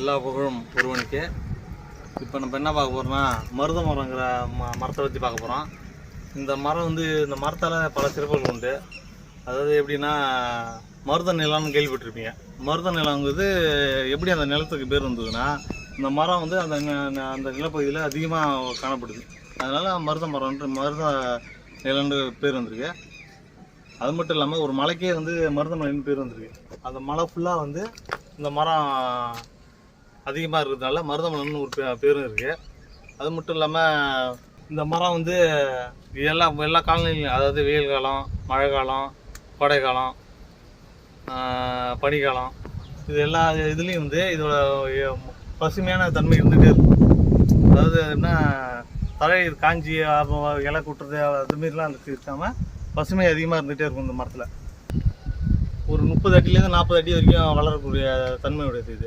எல்லா புகழும் ஒருவனுக்கு. இப்போ நம்ம என்ன பார்க்க போகிறோம்னா மருத மரங்கிற ம மரத்தை பற்றி பார்க்க போகிறோம் இந்த மரம் வந்து இந்த மரத்தால் பல சிறப்புகள் உண்டு. அதாவது எப்படின்னா மருத நிலம்னு கேள்விப்பட்டிருப்பீங்க. மருத நிலங்கிறது எப்படி அந்த நிலத்துக்கு பேர் வந்ததுன்னா இந்த மரம் வந்து அந்த ந- அந்த நிலப்பகுதியில் அதிகமாக காணப்படுது. அதனால் மருத மரம்ன்ற மருத நிலம்னு பேர் வந்திருக்கு. அது மட்டும் இல்லாமல் ஒரு மலைக்கே வந்து மருத மலைன்னு பேர் வந்திருக்கு. அந்த மலை ஃபுல்லாக வந்து இந்த மரம் அதிகமாக இருக்கிறதுனால மருதமலைன்னு ஒரு பேரும் இருக்குது அது மட்டும் இல்லாமல் இந்த மரம் வந்து எல்லா எல்லா காலநிலையும் அதாவது வெயில் காலம் மழை காலம் கோடை காலம் பனிக்காலம் இது எல்லா இதுலேயும் வந்து இதோட பசுமையான தன்மை இருந்துகிட்டே இருக்கும். அதாவது என்ன தழை காஞ்சி இலை குட்டுறது அதுமாரிலாம் மாரிலாம் இருக்காமல் பசுமை அதிகமாக இருந்துகிட்டே இருக்கும் இந்த மரத்தில். முப்பது அடியிலேருந்து நாற்பது அடி வரைக்கும் வளரக்கூடிய தன்மை உடையது இது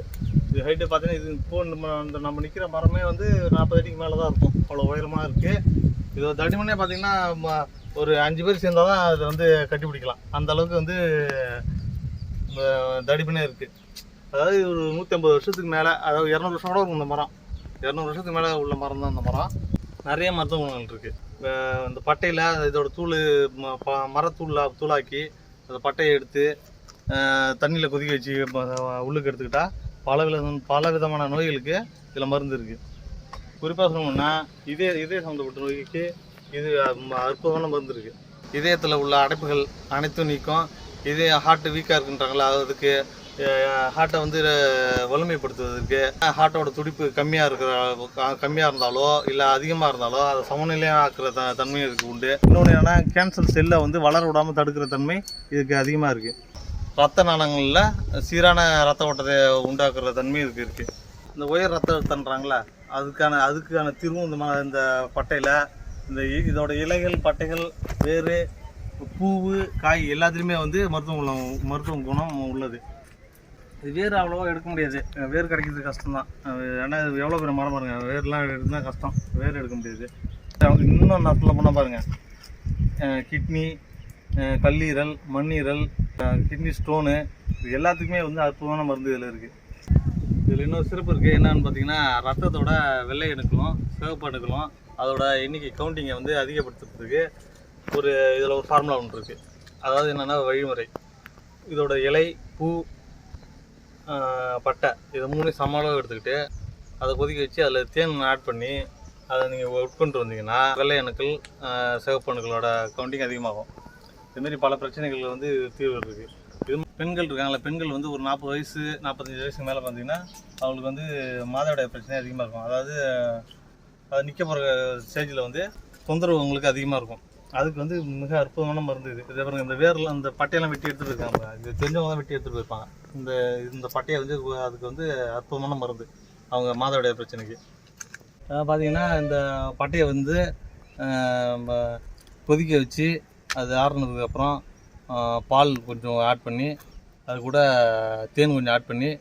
இது ஹைட்டு பார்த்தீங்கன்னா இது இப்போ நம்ம இந்த நம்ம நிற்கிற மரமே வந்து நாற்பது அடிக்கு மேலே தான் இருக்கும். அவ்வளோ உயரமாக இருக்குது இது ஒரு தடிமனே பார்த்தீங்கன்னா ம- ஒரு அஞ்சு பேர் சேர்ந்தால் தான் அதை வந்து கட்டிப்பிடிக்கலாம். அந்த அளவுக்கு வந்து தடிமனே இருக்குது அதாவது ஒரு நூற்றி ஐம்பது வருஷத்துக்கு மேலே அதாவது இரநூறு வருஷம் கூட இருக்கும் இந்த மரம். இரநூறு வருஷத்துக்கு மேலே உள்ள மரம் தான் இந்த மரம். நிறைய மருத்துவ குணங்கள் இருக்குது இந்த பட்டையில் இதோட தூள் ம- தூளாக்கி அந்த பட்டையை எடுத்து தண்ணியில் கொதிக்க வச்சு உள்ளுக்கு எடுத்துக்கிட்டால் பல வித பல விதமான நோய்களுக்கு இதில் மருந்து இருக்குது குறிப்பாக சொல்லணும்னா இதே இதய சம்மந்தப்பட்ட நோய்க்கு இது அற்புதமான மருந்து இருக்குது இதயத்தில் உள்ள அடைப்புகள் அனைத்தும் நீக்கும். இதய ஹார்ட் வீக்காக இருக்குன்றாங்களா அதுக்கு ஹார்ட்டை வந்து வலிமைப்படுத்துவதற்கு ஹார்ட்டோட துடிப்பு கம்மியாக இருக்கிற க- கம்மியாக இருந்தாலோ இல்லை அதிகமாக இருந்தாலோ அதை சமநிலையாக ஆக்குற த தன்மை இருக்குது உண்டு. இன்னொன்று என்னென்னா கேன்சர் செல்லை வந்து வளர விடாமல் தடுக்கிற தன்மை இதுக்கு அதிகமாக இருக்குது ரத்த நாளங்களில் சீரான ரத்த ஓட்டத்தை உண்டாக்குற தன்மை இதுக்கு இருக்குது இந்த உயர் ரத்த அழுத்தன்றாங்களா அதுக்கான அதுக்கான தீர்வும் இந்த இந்த பட்டையில் இந்த இதோட இலைகள் பட்டைகள் வேறு பூவு காய் எல்லாத்துலேயுமே வந்து மருத்துவ குணம் மருத்துவ குணம் உள்ளது. இது வேர் அவ்வளோவா எடுக்க முடியாது. வேர் கிடைக்கிறது கஷ்டம் தான் ஏன்னா இது எவ்வளோ பெரிய மரம் பாருங்கள் வேர்லாம் எடுத்தா கஷ்டம். வேர் எடுக்க முடியாது. இன்னும் நான் சொல்ல போனால் கிட்னி கல்லீரல் மண்ணீரல் கிட்னி ஸ்டோனு இது எல்லாத்துக்குமே வந்து அற்புதமான மருந்து இதில் இருக்குது இதில் இன்னொரு சிறப்பு இருக்குது என்னன்னு பார்த்தீங்கன்னா ரத்தத்தோட வெள்ளை அணுக்களும் சிவப்பு அணுக்களும் அதோட எண்ணிக்கை கவுண்டிங்கை வந்து அதிகப்படுத்துறதுக்கு ஒரு இதில் ஒரு ஃபார்முலா ஒன்று இருக்குது அதாவது என்னென்னா வழிமுறை. இதோட இலை பூ பட்டை இது மூணு சம அளவு எடுத்துக்கிட்டு அதை கொதிக்க வச்சு அதில் தேன் ஆட் பண்ணி அதை நீங்கள் உட்கொண்டு வந்தீங்கன்னா வெள்ளை அணுக்கள் சிவப்பு அணுக்களோட கவுண்டிங் அதிகமாகும். இதுமாரி பல பிரச்சனைகள் வந்து தீர்வு இருக்குது இது பெண்கள் இருக்காங்களா பெண்கள் வந்து ஒரு நாற்பது வயசு நாற்பத்தஞ்சு வயசுக்கு மேலே பார்த்தீங்கன்னா அவங்களுக்கு வந்து மாதவிடாய் பிரச்சனை அதிகமாக இருக்கும். அதாவது அது நிற்க போகிற ஸ்டேஜில் வந்து தொந்தரவு அவங்களுக்கு அதிகமாக இருக்கும். அதுக்கு வந்து மிக அற்புதமான மருந்து இது. இதே பாருங்க இந்த வேரில் அந்த பட்டையெல்லாம் வெட்டி எடுத்துகிட்டு இருக்காங்க இது தெரிஞ்சவங்க தான் வெட்டி எடுத்துகிட்டு போயிருப்பாங்க. இந்த இந்த பட்டையை வந்து அதுக்கு வந்து அற்புதமான மருந்து அவங்க மாதவிடைய பிரச்சனைக்கு. பார்த்தீங்கன்னா இந்த பட்டையை வந்து கொதிக்க வச்சு அது ஆறுனதுக்கப்புறம் பால் கொஞ்சம் ஆட் பண்ணி அது கூட தேன் கொஞ்சம் ஆட் பண்ணி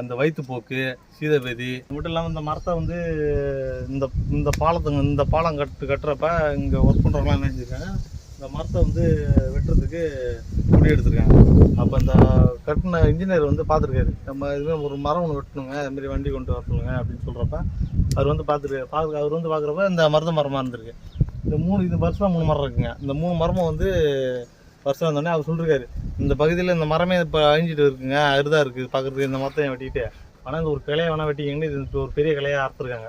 அந்த வயிற்றுப்போக்கு சீதபேதி அது மட்டும் இல்லாமல் இந்த மரத்தை வந்து இந்த இந்த பாலத்தை இந்த பாலம் கட்டு கட்டுறப்ப இங்கே ஒர்க் பண்ணுறவங்களாம் என்ன செஞ்சுருக்காங்க இந்த மரத்தை வந்து வெட்டுறதுக்கு முடி எடுத்திருக்காங்க. அப்போ இந்த கட்டின இன்ஜினியர் வந்து பார்த்துருக்காரு. நம்ம இதுமாதிரி ஒரு மரம் ஒன்று வெட்டணுங்க அதுமாரி வண்டி கொண்டு வர சொல்லுங்க அப்படின்னு சொல்கிறப்ப அவர் வந்து பார்த்துருக்காரு. பார்க்க அவர் வந்து பார்க்குறப்ப இந்த மருத மரமாக இருந்திருக்கு. இந்த மூணு இது வருஷமாக மூணு மரம் இருக்குங்க. இந்த மூணு மரமும் வந்து வருஷம் வந்தோடனே அவர் சொல்லிருக்காரு இந்த பகுதியில் இந்த மரமே இப்போ அழிஞ்சிட்டு இருக்குங்க அருதாக இருக்குது பார்க்குறதுக்கு இந்த மரத்தை வெட்டிக்கிட்டு. ஆனால் இந்த ஒரு கிளையை வேணால் வெட்டிக்கிங்கன்னு இது ஒரு பெரிய கிளையாக அறுத்துருக்காங்க.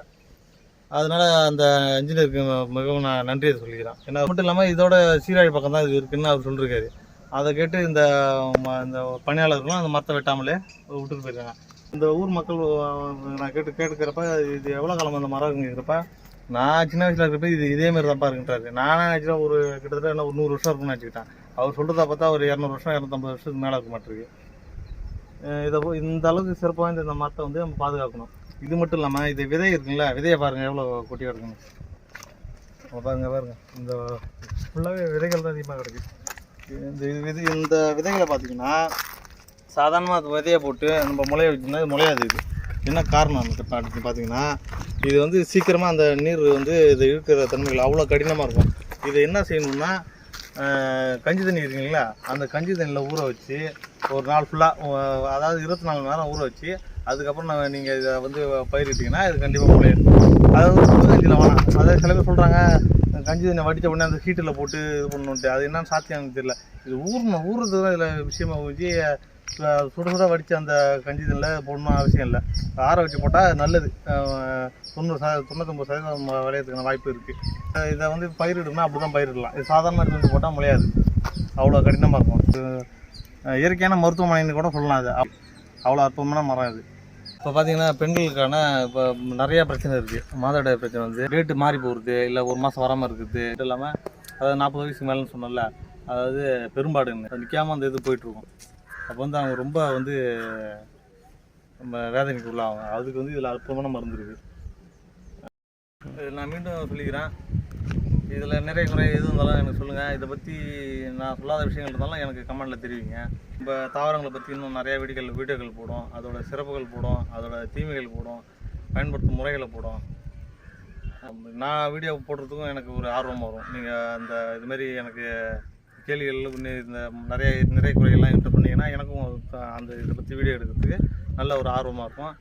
அதனால் அந்த இன்ஜினியருக்கு மிகவும் நான் நன்றியை சொல்லிக்கிறேன். ஏன்னா அது மட்டும் இல்லாமல் இதோட சீராழி பக்கம் தான் இது இருக்குன்னு அவர் சொல்லியிருக்காரு அதை கேட்டு இந்த ம- இந்த பணியாளர்களும் அந்த மரத்தை வெட்டாமலே விட்டுட்டு போயிருக்காங்க. இந்த ஊர் மக்கள் நான் கேட்டு கேட்டுக்கிறப்ப இது எவ்வளோ காலம் அந்த மரம் இருக்குங்கிறப்ப நான் சின்ன வயசில் இருக்கிறப்ப இது இதே மாதிரி தான்ப்பா இருக்குன்றாரு நானே நினச்சிட்டா ஒரு கிட்டத்தட்ட என்ன ஒரு நூறு வருஷம் இருக்கும்னு நினச்சிக்கிட்டேன். அவர் சொல்கிறத பார்த்தா ஒரு இரநூறு வருஷம் இரநூத்தம்பது வருஷத்துக்கு மேலே இருக்க மாட்டிருக்கு. இதை இந்த அளவுக்கு சிறப்பாக வாய்ந்த இந்த மரத்தை வந்து நம்ம பாதுகாக்கணும். இது மட்டும் இல்லாமல் இது விதை இருக்குங்களா? விதையை பாருங்கள் எவ்வளோ கொட்டி கிடக்குங்க பாருங்க பாருங்க. இந்த ஃபுல்லாகவே விதைகள் தான் அதிகமாக கிடைக்குது இந்த இது விதை இந்த விதைகளை பார்த்தீங்கன்னா சாதாரணமாக விதையை போட்டு நம்ம முளைய வச்சோம்னா இது முளையாது இது. என்ன காரணம் அந்த பார்த்தீங்கன்னா இது வந்து சீக்கிரமாக அந்த நீர் வந்து இது இழுக்கிற தன்மைகள் அவ்வளோ கடினமாக இருக்கும். இது என்ன செய்யணும்னா கஞ்சி தண்ணி இருக்குங்களா அந்த கஞ்சி தண்ணியில் ஊற வச்சு ஒரு நாள் ஃபுல்லாக அதாவது இருபத்தி நாலு மணி நேரம் ஊற வச்சு அதுக்கப்புறம் நான் நீங்கள் இதை வந்து பயிரிட்டிங்கன்னா இது கண்டிப்பாக முளையும். அதாவது புது கஞ்சியில் வேணாம். அதாவது சில பேர் சொல்கிறாங்க கஞ்சி தண்ணி வடித்த உடனே அந்த ஹீட்டில் போட்டு இது பண்ணணுன்ட்டு அது என்னன்னு சாத்தியம் எனக்கு தெரியல. இது ஊறணும். ஊறுறது தான் இதில் விஷயமா வச்சு சுட சுட வடித்த அந்த கஞ்சி இதில் போடணும் அவசியம் இல்லை. ஆற வச்சு போட்டால் நல்லது. தொண்ணூறு சத தொண்ணூத்தொம்பது சதவீதம் விளையறதுக்கான வாய்ப்பு இருக்குது இதை வந்து பயிரிடணும்னா அப்படி தான் பயிரிடலாம். இது சாதாரண எடுத்து வந்து போட்டால் முளையாது. அவ்வளோ கடினமாக இருக்கும். இயற்கையான மருத்துவமனைன்னு கூட சொல்லலாம் அது. அவ்வளோ அற்புதமான மரம் இது இப்போ பார்த்தீங்கன்னா பெண்களுக்கான இப்போ நிறையா பிரச்சனை இருக்குது மாதவிடாய் பிரச்சனை வந்து டேட்டு மாறி போகிறது இல்லை ஒரு மாதம் வராமல் இருக்குது இது இல்லாமல் அதாவது நாற்பது வயசுக்கு மேலேன்னு சொன்னல அதாவது பெரும்பாடுன்னு. நிற்காமல் அந்த இது போயிட்டுருக்கும் அப்போ வந்து அவங்க ரொம்ப வந்து நம்ம வேதனைக்கு உள்ளாகும் அதுக்கு வந்து இதில் அற்புதமான மருந்து இருக்குது நான் மீண்டும் சொல்லிக்கிறேன். இதில் நிறைய குறை எது இருந்தாலும் எனக்கு சொல்லுங்கள் இதை பற்றி நான் சொல்லாத விஷயங்கள் இருந்தாலும் எனக்கு கமெண்டில் தெரிவிங்க. இப்போ தாவரங்களை பற்றி இன்னும் நிறைய வீடுகள் வீடியோக்கள் போடும் அதோட சிறப்புகள் போடும் அதோட தீமைகள் போடும் பயன்படுத்தும் முறைகளை போடும் நான் வீடியோ போடுறதுக்கும் எனக்கு ஒரு ஆர்வம் வரும். நீங்கள் அந்த இதுமாரி எனக்கு கேள்விகள் இந்த நிறைய நிறைய குறைகள்லாம் என்கிட்ட பண்ணிங்கன்னா எனக்கும் அந்த இதை பற்றி வீடியோ எடுக்கிறதுக்கு நல்ல ஒரு ஆர்வமாக இருக்கும்.